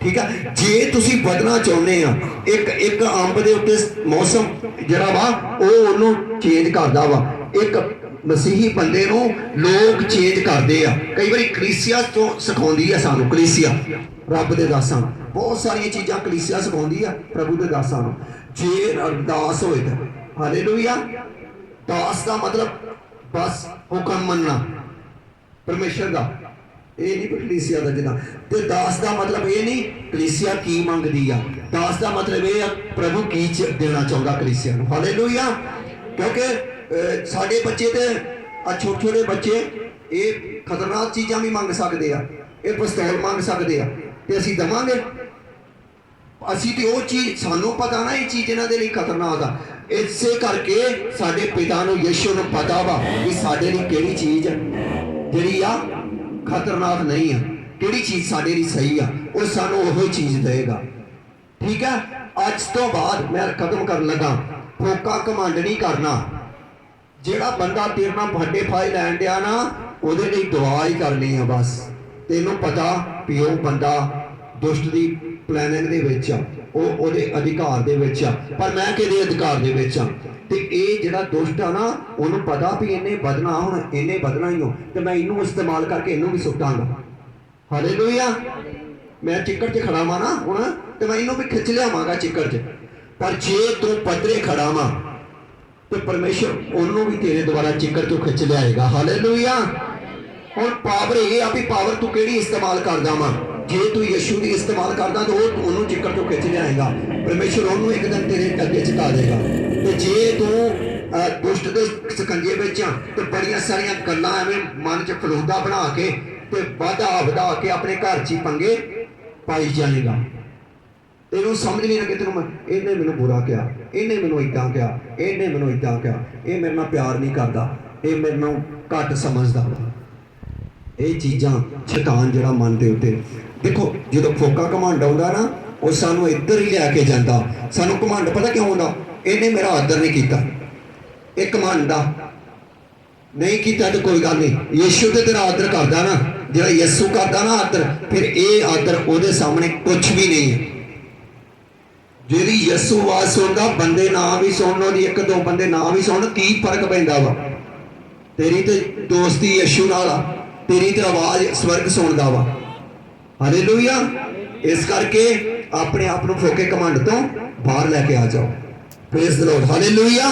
ਠੀਕ ਆ? ਜੇ ਤੁਸੀਂ ਵਧਣਾ ਚਾਹੁੰਦੇ ਆ, ਇੱਕ ਇੱਕ ਅੰਬ ਦੇ ਉੱਤੇ ਮੌਸਮ ਜਿਹੜਾ ਵਾ, ਉਹ ਉਹਨੂੰ ਚੇਂਜ ਕਰਦਾ ਵਾ। ਇੱਕ ਮਸੀਹੀ ਬੰਦੇ ਨੂੰ ਲੋਕ ਚੇਂਜ ਕਰਦੇ ਆ। ਕਈ ਵਾਰੀ ਕਲੀਸਿਆ ਤੋਂ ਸਿਖਾਉਂਦੀ ਆ ਸਾਨੂੰ, ਕਲੀਸਿਆ। ਰੱਬ ਦੇ ਦਾਸਾਂ ਨੂੰ। ਬਹੁਤ ਸਾਰੀਆਂ ਚੀਜ਼ਾਂ ਕਲੀਸਿਆ ਸਿਖਾਉਂਦੀ ਆ, ਪ੍ਰਭੂ ਦੇ ਦਾਸਾਂ ਨੂੰ। ਜੇ ਅਰਦਾਸ ਹੋਏ ਤਾਂ। ਹਾਲੇਲੂਇਆ ਦਾਸ ਦਾ ਮਤਲਬ ਬਸ ਹੁਕਮ ਮੰਨਣਾ। ਪਰਮੇਸ਼ਰ ਦਾ। ਇਹ ਨਹੀਂ ਕਲੀਸਿਆ ਦਾ ਜਿਹਦਾ ਤੇ ਦਾਸ ਦਾ ਮਤਲਬ ਇਹ ਨਹੀਂ ਕਲੀਸਿਆ ਕੀ ਮੰਗਦੀ ਆ? ਦਾਸ ਦਾ ਮਤਲਬ ਇਹ ਆ ਪ੍ਰਭੂ ਕੀ ਦੇਣਾ ਚਾਹੁੰਦਾ ਕਲੀਸਿਆ ਨੂੰ? ਹਾਲੇਲੂਇਆ। ਕਿਉਂਕਿ ਅਹ, ਸਾਡੇ ਬੱਚੇ ਤੇ ਆ ਛੋਟੇ ਛੋਟੇ ਬੱਚੇ ਇਹ ਖਤਰਨਾਕ ਚੀਜ਼ਾਂ ਵੀ ਮੰਗ ਸਕਦੇ ਆ। ਇਹ ਪਿਸਤੌਲ ਮੰਗ ਸਕਦੇ ਆ। ਤੇ ਅਸੀਂ ਦਵਾਂਗੇ। ਅਸੀਂ ਤੇ ਉਹ ਚੀਜ਼ ਸਾਨੂੰ ਪਤਾ ਨਾ ਇਹ ਚੀਜ਼ ਇਹਨਾਂ ਦੇ ਲਈ ਖਤਰਨਾਕ ਆ। ਇਸੇ ਕਰਕੇ ਸਾਡੇ ਪਿਤਾ ਨੂੰ ਯਿਸੂ ਨੂੰ ਪਤਾ ਵਾ ਕਿ ਸਾਡੇ ਲਈ ਕਿਹੜੀ ਚੀਜ਼ ਹੈ ਜਿਹੜੀ ਆ ਖਤਰਨਾਕ ਨਹੀਂ ਆ। ਕਿਹੜੀ ਚੀਜ਼ ਸਾਡੇ ਲਈ ਸਹੀ ਆ। ਉਹ ਸਾਨੂੰ ਉਹੋ ਚੀਜ਼ ਦੇਗਾ ਠੀਕ ਹੈ ਅੱਜ ਤੋਂ ਬਾਅਦ ਮੈਂ ਖਤਮ ਕਰਨ ਲੱਗਾ। ਫੋਕਾ ਕਮਾਂਡ ਨਹੀਂ ਕਰਨਾ। ਜਿਹੜਾ ਬੰਦਾ ਤੇਰੇ ਨਾਲ ਵੱਡੇ ਫਾਇਲ ਲੈਣ ਡਿਆ ਨਾ, ਉਹਦੇ ਲਈ ਦੁਆ ਹੀ ਕਰਨੀ ਆ ਬਸ। ਤੈਨੂੰ ਪਤਾ ਵੀ ਉਹ ਬੰਦਾ ਦੁਸ਼ਟ ਦੀ ਪਲੈਨਿੰਗ ਦੇ ਵਿੱਚ ਆ। ਉਹ ਉਹਦੇ ਅਧਿਕਾਰ ਦੇ ਵਿੱਚ ਆ। ਪਰ ਮੈਂ ਕਿਹਦੇ ਅਧਿਕਾਰ ਦੇ ਵਿੱਚ ਆ? ਤੇ ਇਹ ਜਿਹੜਾ ਦੁਸ਼ਟ ਆ ਨਾ, ਉਹਨੂੰ ਪਤਾ ਵੀ ਇਹਨੇ ਵਧਣਾ, ਹੁਣ ਇਹਨੇ ਵਧਣਾ ਹੀ ਹੋ ਤੇ ਮੈਂ ਇਹਨੂੰ ਇਸਤੇਮਾਲ ਕਰਕੇ ਇਹਨੂੰ ਵੀ ਸੁੱਟਾਂਗਾ। ਹਾਲੇਲੂਇਆ ਮੈਂ ਚਿੱਕੜ 'ਚ ਖੜਾ ਵਾਂ ਨਾ ਹੁਣ, ਤੇ ਮੈਂ ਇਹਨੂੰ ਵੀ ਖਿੱਚ ਲਿਆਵਾਂਗਾ ਚਿੱਕੜ 'ਚ। ਪਰ ਜੇ ਤੂੰ ਪੱਧਰੇ ਖੜਾ ਵਾਂ, ਤੇ ਪਰਮੇਸ਼ਰ ਉਹਨੂੰ ਵੀ ਤੇਰੇ ਦੁਆਰਾ ਚਿੱਕੜ ਚੋਂ ਖਿੱਚ ਲਿਆਏਗਾ। ਹਾਲੇਲੂਇਆ ਹੁਣ ਪਾਵਰ ਇਹ ਆ ਵੀ ਪਾਵਰ ਤੂੰ ਕਿਹੜੀ ਇਸਤੇਮਾਲ ਕਰਦਾ ਵਾਂ? ਜੇ ਤੂੰ ਯਿਸੂ ਦੀ ਇਸਤੇਮਾਲ ਕਰਦਾ ਤਾਂ ਉਹ ਉਹਨੂੰ ਚਿੱਕੜ ਤੋਂ ਖਿੱਚ ਲਿਆਏਗਾ। ਪਰਮੇਸ਼ਰ ਉਹਨੂੰ ਇੱਕ ਦਿਨ ਤੇਰੇ ਅੱਗੇ ਝੁਕਾ ਦੇਗਾ। ਤੇ ਜੇ ਤੂੰ ਦੁਸ਼ਟ ਦੇ ਸਕੰਜੇ ਵਿੱਚ ਤੇ ਬੜੀਆਂ ਸਾਰੀਆਂ ਗੱਲਾਂ ਐਵੇਂ ਮਨ 'ਚ ਫਲੂਦਾ ਬਣਾ ਕੇ ਤੇ ਵਾਧਾ ਵਧਾ ਕੇ ਆਪਣੇ ਘਰ 'ਚ ਹੀ ਪੰਗੇ ਪਾਈ ਜਾਏਗਾ। ਤੈਨੂੰ ਸਮਝ ਨਹੀਂ ਲੱਗੇ ਤੈਨੂੰ ਮੈਂ, ਇਹਨੇ ਮੈਨੂੰ ਬੁਰਾ ਕਿਹਾ, ਇਹਨੇ ਮੈਨੂੰ ਇਦਾਂ ਕਿਹਾ, ਇਹਨੇ ਮੈਨੂੰ ਇਦਾਂ ਕਿਹਾ, ਇਹ ਮੇਰੇ ਨਾਲ ਪਿਆਰ ਨਹੀਂ ਕਰਦਾ, ਇਹ ਮੈਨੂੰ ਘੱਟ ਸਮਝਦਾ ਇਹ ਚੀਜ਼ਾਂ ਸ਼ੈਤਾਨ ਜਿਹੜਾ ਮਨ ਦੇ ਉੱਤੇ ਦੇਖੋ, ਜਦੋਂ ਫੋਕਾ ਘਮੰਡ ਆਉਂਦਾ ਨਾ, ਉਹ ਸਾਨੂੰ ਇੱਧਰ ਹੀ ਲੈ ਕੇ ਜਾਂਦਾ। ਸਾਨੂੰ ਘਮੰਡ ਪਤਾ ਕਿਉਂ ਆਉਂਦਾ? ਇਹਨੇ ਮੇਰਾ ਆਦਰ ਨਹੀਂ ਕੀਤਾ। ਇਹ ਘਮੰਡ ਦਾ ਨਹੀਂ ਕੀਤਾ ਤੇ ਕੋਈ ਗੱਲ ਨਹੀਂ। ਯੀਸ਼ੂ ਤੇ ਤੇਰਾ ਆਦਰ ਕਰਦਾ ਨਾ। ਜਿਹੜਾ ਯਿਸੂ ਕਰਦਾ ਨਾ ਆਦਰ, ਫਿਰ ਇਹ ਆਦਰ ਉਹਦੇ ਸਾਹਮਣੇ ਕੁਝ ਵੀ ਨਹੀਂ ਹੈ। ਜਿਹੜੀ ਯਿਸੂ ਆਵਾਜ਼ ਸੁਣਦਾ, ਬੰਦੇ ਨਾ ਵੀ ਸੁਣਨ ਉਹਦੀ ਇੱਕ ਦੋ ਬੰਦੇ ਨਾ ਵੀ ਸੁਣਨ ਕੀ ਫ਼ਰਕ ਪੈਂਦਾ ਵਾ। ਤੇਰੀ ਤੇ ਦੋਸਤੀ ਯਿਸੂ ਨਾਲ ਆ। ਤੇਰੀ ਤੇ ਆਵਾਜ਼ ਸਵਰਗ ਸੁਣਦਾ ਵਾ। ਹਾਲੇਲੂਇਆ ਇਸ ਕਰਕੇ ਆਪਣੇ ਆਪ ਨੂੰ ਫੋਕੇ ਕਮਾਂਡ ਤੋਂ ਬਾਹਰ ਲੈ ਕੇ ਆ ਜਾਓ। Praise the Lord hallelujah